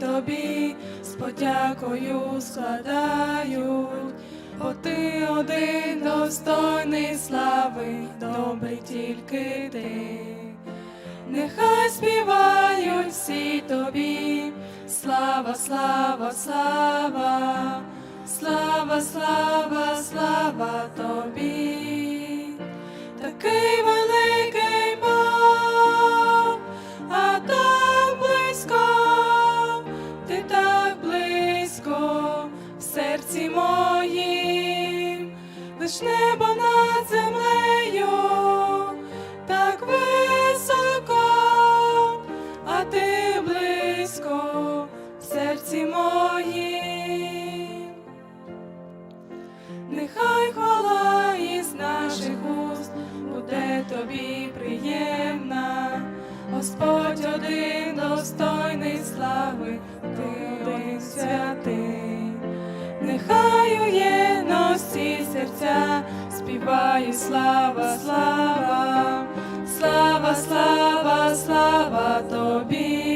Тобі з подякою складають, бо ти один достойний слави, добрий тільки ти. Нехай співають всі тобі, слава, слава, слава, слава, слава, слава тобі, лиш небо над землею, так високо, а ти близько в серці моїм. Нехай хвала із наших уст буде тобі приємна, Господь один достойний слави, ти один святий. Нехай серця співають слава, слава, слава, слава, слава тобі.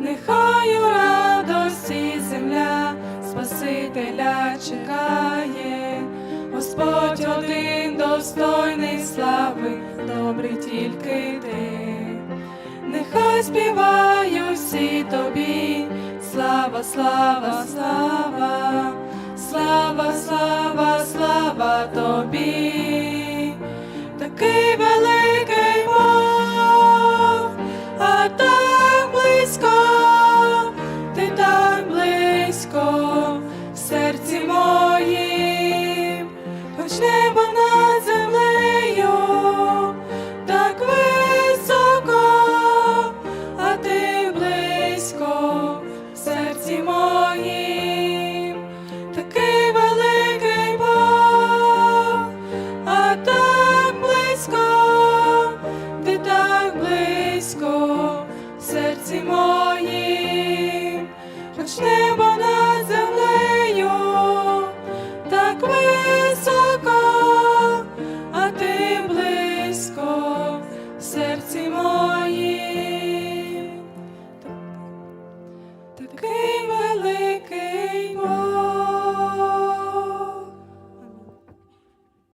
Нехай у радості земля Спасителя чекає, Господь один достойний слави, добрий тільки ти. Нехай співають всі тобі, слава, слава, слава, слава, слава, слава тобі,